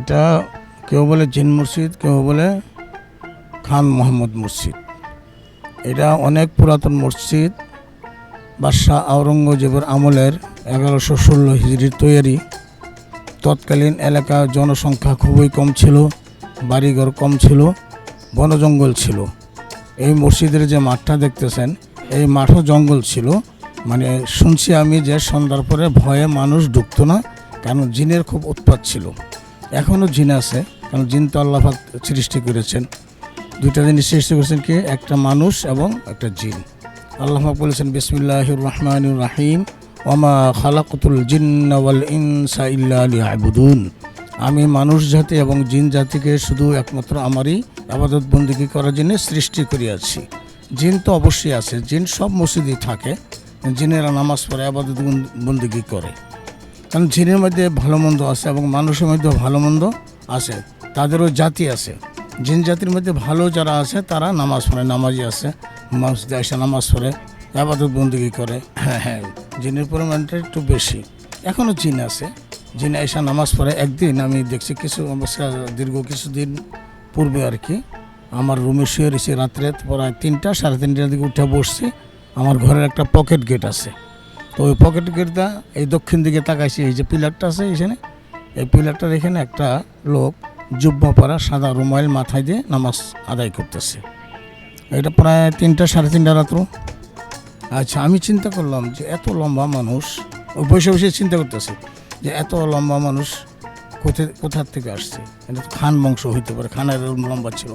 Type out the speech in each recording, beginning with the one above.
এটা কেউ বলে জিন মসজিদ কেউ বলে খান মোহাম্মদ মসজিদ এটা অনেক পুরাতন মসজিদ, বাদশাহ আওরঙ্গজেবের আমলের এগারোশো ষোলো হিজড়ির তৈরি। তৎকালীন এলাকা জনসংখ্যা খুবই কম ছিল, বাড়িঘর কম ছিল বন জঙ্গল ছিল। এই মসজিদের যে মাঠটা দেখতেছেন, এই মাঠও জঙ্গল ছিল। মানে শুনছি আমি যে সন্ধ্যার পরে ভয়ে মানুষ ঢুকতো না, কারণ জিনের খুব উৎপাত ছিল। এখনও জিন আছে, কারণ জিন তো আল্লাহফাক সৃষ্টি করেছেন। দুইটা জিনিস সৃষ্টি করেছেন কি? একটা মানুষ এবং একটা জিন। আল্লাহ বলেছেন, বিসমিল্লাহির রহমানির রাহিম, ওমা খালাকুতুল জিন্না ওয়াল ইনসা ইল্লা লিয়াবুদুন। আমি মানুষ জাতি এবং জিন জাতিকে শুধু একমাত্র আমারই আবাদত বন্দিগি করার জন্য সৃষ্টি করিয়াছি। জিন তো অবশ্যই আছে, জিন সব মসজিদই থাকে, জিনেরা নামাজ পড়ে আবাদত বন্দিগি করে। কারণ জিনের মধ্যে ভালো মন্দ আছে এবং মানুষের মধ্যে ভালো মন্দ আছে, তাদেরও জাতি আছে। জিন জাতির মধ্যে ভালো যারা আছে, তারা নামাজ পড়ে নামাজি আছে। মসজিদে এসে নামাজ পড়ে, আবাদত বন্দিগি করে। হ্যাঁ হ্যাঁ জিনের পরিমাণটা একটু বেশি। এখনও জিন আছে। জিন এসে নামাজ পড়ে। একদিন আমি দেখছি কিছু অবস্থা, দীর্ঘ কিছুদিন পূর্বে আর কি, আমার রুমে শুয়ে রয়েছি রাত্রে প্রায় তিনটা, সাড়ে তিনটার দিকে উঠে বসছি। আমার ঘরের একটা পকেট গেট আছে। তো ওই পকেট গেটটা এই দক্ষিণ দিকে তাকাইছি, এই যে পিলারটা আছে এখানে, এই পিলারটার এখানে একটা লোক জুব্বা পরা সাদা রুমাইল মাথায় দিয়ে নামাজ আদায় করতেছে। এটা প্রায় তিনটা, সাড়ে তিনটা রাত্র। আচ্ছা আমি চিন্তা করলাম যে এত লম্বা মানুষ, ওই বসে বসে চিন্তা করতেছে যে এত লম্বা মানুষ কোথায় কোথার থেকে আসছে? এটা খান বংশ হইতে পারে, খানের লম্বা ছিল।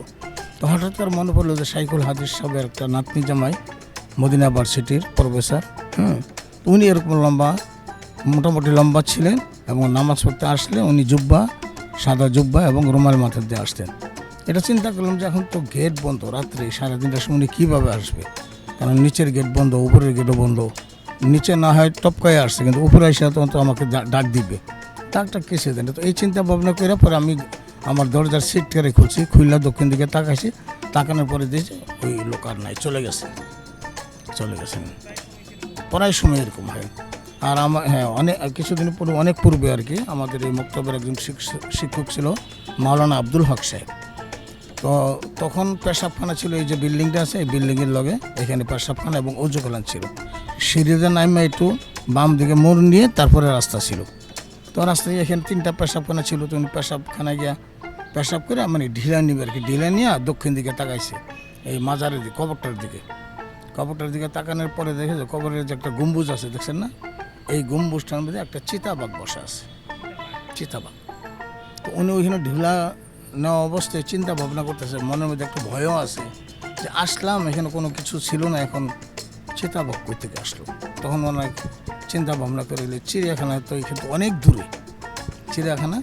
তো হঠাৎ করে মনে পড়ল যে সাইকুল হাদিস সাহেবের একটা নাতনি জামাই, মদিনা ভার্সিটির প্রফেসর, হুম? উনি এরকম লম্বা, মোটামুটি লম্বা ছিলেন এবং নামাজ পড়তে আসলে উনি জুব্বা, সাদা জুব্বা এবং রুমাল মাথা দিয়ে আসতেন। এটা চিন্তা করলাম যে এখন তো গেট বন্ধ রাত্রে সাড়ে তিনটার সময় উনি কীভাবে আসবে? কারণ নিচের গেট বন্ধ, উপরের গেটও বন্ধ। নিচে না হয় টপকায় আসছে, কিন্তু উপরে এসে তো আমাকে ডাক দিবে। ডাকটা কেসে দেন তো এই চিন্তা ভাবনা করে পরে আমি আমার দরজার সিট করে খুলছি, খুললা দক্ষিণ দিকে তাকাইছি, তাকানোর পরে দিয়েছে ওই লোক আর নাই, চলে গেছে। চলে গেছেন প্রায় সময় এরকম হয়। আর আমার হ্যাঁ অনেক, কিছুদিন পূর্বে, অনেক পূর্বে আর কি আমাদের এই মক্তবের একজন শিক- শিক্ষক ছিল মাওলানা আব্দুল হক সাহেব। তো তখন পেশাবখানা ছিল, এই যে বিল্ডিংটা আছে, এই বিল্ডিংয়ের লগে এখানে পেশাবখানা এবং অজুকলান ছিল। সিঁড়িতে নামে একটু বাম দিকে মোড় নিয়ে তারপরে রাস্তা ছিল। তো রাস্তায় এখানে তিনটা পেশাবখানা ছিল, তো উনি পেশাবখানায় গিয়া পেশাব করে মানে ঢিলা নিবে আর কি, ঢিলা নিয়ে দক্ষিণ দিকে তাকাইছে, এই মাজারের দিকে, কবরটার দিকে। কবরটার দিকে তাকানোর পরে দেখে যে কবরের যে একটা গম্বুজ আছে, দেখছেন না? এই গম্বুজটার মধ্যে একটা চিতাবাঘ বসা আছে। চিতাবাঘ। তো উনি ওইখানে ঢিলা নেওয়া অবস্থায় চিন্তা ভাবনা করতেছে, মনের মধ্যে একটা ভয়ও আছে যে আসলাম, এখানে কোনো কিছু ছিল না, এখন চিতাবাঘ কই থেকে আসলো? তখন অনেক চিন্তা ভাবনা করে এলে চিড়িয়াখানা তো এখানে তো অনেক দূরে। চিড়িয়াখানা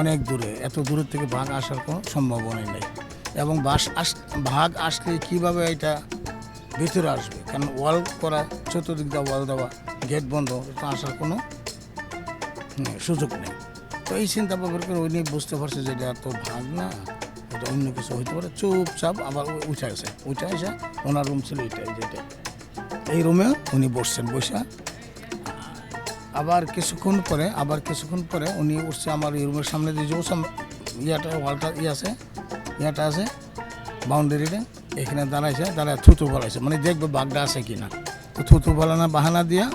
অনেক দূরে। এত দূরের থেকে বাঘ আসার কোনো সম্ভাবনাই নেই। এবং বাস আস বাঘ আসলে কীভাবে এটা ভিতরে আসবে। কারণ ওয়াল করা, চতুর্দিক দিয়ে ওয়াল দেওয়া গেট বন্ধ আসার কোনো সুযোগ নেই। তো এই চিন্তা ভাবনা করে উনি বুঝতে পারছে যে এটা তো ভাগ না, এটা অন্য কিছু হইতে পারে। চুপচাপ আবার উঠে আসে। উঠে এসে ওনার রুম ছিল এটাই যেটা এই রুমে উনি বসছেন, বসে। আবার কিছুক্ষণ পরে, আবার কিছুক্ষণ পরে উনি উঠছে আমার এই রুমের সামনে দিয়ে যে ওসব ইয়াটা, ওয়ালটা ইয়ে আছে, ইয়াটা আছে বাউন্ডারিটা এখানে দাঁড়াইছে দাঁড়ায় থুতু বলাইছে মানে দেখবে বাঘটা আছে কি না তো থুতু বলানা বাহানা দিয়া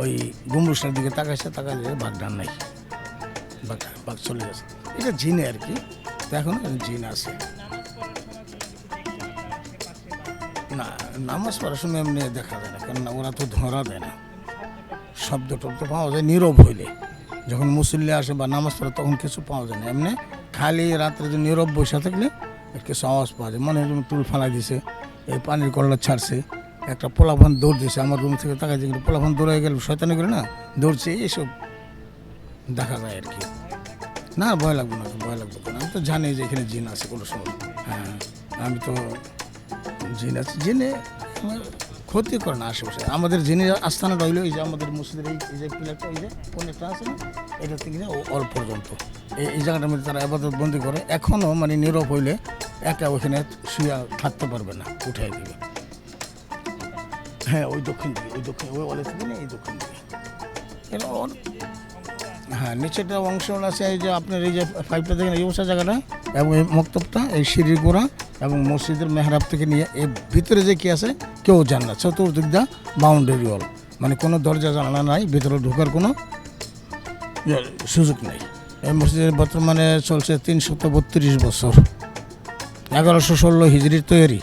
ওই গম্বুজটার দিকে তাকাইছে তাকাই দিয়ে বাঘটা নাই। বাঘ বাঘ চলে গেছে। এটা জিনে আর কি। এখন জিন আছে। না, নামাজ পড়ার সময় এমনি দেখা যায় না কারণ ওরা তো ধরা দেয় না। শব্দ টব্দ পাওয়া যায়, নীরব হইলে। যখন মুসল্লি আসে বা নামাজ পড়ে, তখন কিছু পাওয়া যায় না। এমনি খালি রাত্রে যে নীরব বসে থাকলে কিছু আওয়াজ পাওয়া যায়। মনে হয় তুল ফালাই দিছে, এই পানির কল্লা ছাড়ছে, একটা পোলাভান দৌড় দিছে, আমার রুম থেকে তাকাই দিয়ে পোলাভান দৌড়ে গেল, শয়তানি করে না, দৌড়ছে এইসব দেখা যায় আর কি। না, ভয় লাগবে না ভয় লাগবে না। আমি তো জানি যে এখানে জিন আছে কোনো সময়। হ্যাঁ আমি তো জিন আছে। জিনে ক্ষতি করে না আশেপাশে। আমাদের জিনের আস্থানা রইল এই যে আমাদের মসজিদের এই যে প্লেটটা এই যে একটা আছে না? এটা থেকে অল পর্যন্ত। এই জায়গাটার মধ্যে তারা আবাদত বন্দি করে। এখনও মানে নীরব হইলে একা ওখানে শুয়ে থাকতে পারবে না, উঠাই দিবে। হ্যাঁ ওই দক্ষিণ দিকে, ওই দক্ষিণ ওই অলে থেকে এই দক্ষিণ দিকে। হ্যাঁ নিচেটা অংশ আছে এই যে আপনার এই যে ফাইভটা দেখেন, এই বসা জায়গাটা এবং এই মক্তবটা, এই সিঁড়ির গোড়া এবং মসজিদের মেহরাব থেকে নিয়ে এর ভিতরে যে কি আছে, কেউ জান না। চতুর্দিক দা বাউন্ডারি ওয়াল মানে কোনো দরজা জানা নাই, ভিতরে ঢোকার কোনো সুযোগ নেই। এই মসজিদের বর্তমানে চলছে তিনশত বত্রিশ বছর। এগারোশো ষোলো হিজড়ির তৈরি।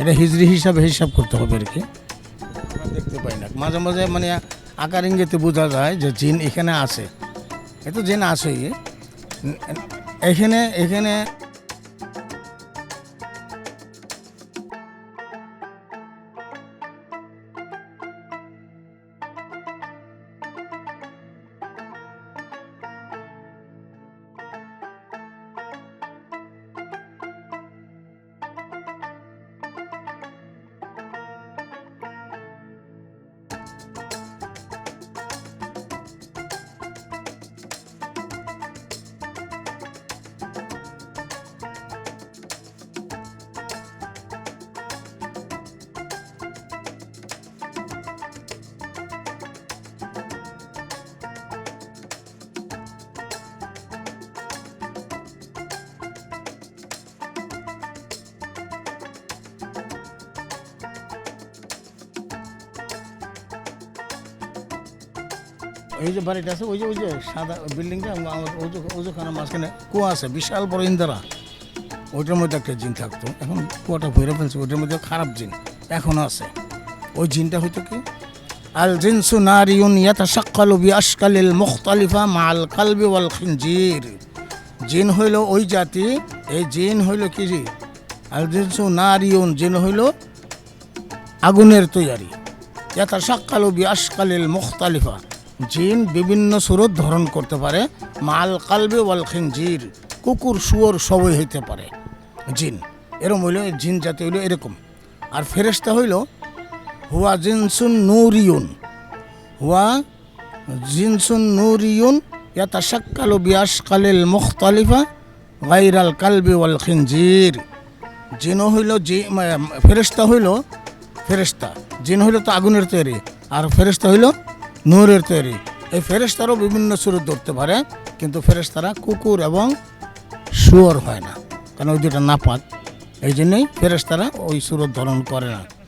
এটা হিজড়ি হিসাবে হিসাব করতে হবে আর কি। দেখতে পাই না। মাঝে মাঝে মানে আকার ইঙ্গিতে বোঝা যায় যে জিন এখানে আছে। এ তো জিন আছেই। এখানে এখানে এই যে বাড়িটা আছে, ওই যে ওই যে সাদা বিল্ডিংটা আমার ওজু ওজুখানা মাঝখানে কুয়া আছে, বিশাল বড় ইন্দারা। ওইটার মধ্যে একটা জিন থাকতো। এখন কুয়াটা ভরে ফেলছে ওইটার মধ্যে খারাপ জিন এখনও আছে। ওই জিনটা হয়তো কি? আল জিনসু নারিউন ইয়াতাশাক্কালু বিআশকালিল মুখতালিফা মাল কালবি ওয়াল খিনজির। জিন হইল ওই জাতি, এই জিন হইল কি জি আল জিনসু নারিউন জিন হইল আগুনের তৈয়ারি। ইয়াতাশাক্কালু বিআশকালিল মুখতালিফা। জিন বিভিন্ন সুরত ধারণ করতে পারে। মাল কালবে ওয়াল খিনজির, কুকুর শুয়োর সবই হইতে পারে। জিন, এরম হইল জিন জাতি হইল এরকম। আর ফেরেশতা হইল, হুয়া জিনসুন নূরিয়ুন। হুয়া জিনসুন নূরিয়ুন, ইয়াতাশাক্কালু বিআশকালিল মুখতালিফা গায়রাল কালবি ওয়াল খিনজির। জিন হইল, জি ফেরেশতা হইল, ফেরেশতা। জিন হইল তো আগুনের তৈরি, আর ফেরেশতা হইল নূরের তৈরি। এই ফেরেশতারও বিভিন্ন সুরে ধরতে পারে, কিন্তু ফেরেশতারা কুকুর এবং শুয়োর হয় না। কারণ ওই দুটা নাপাক, এই জন্যই ফেরেশতারা ওই সুরত ধারণ করে না।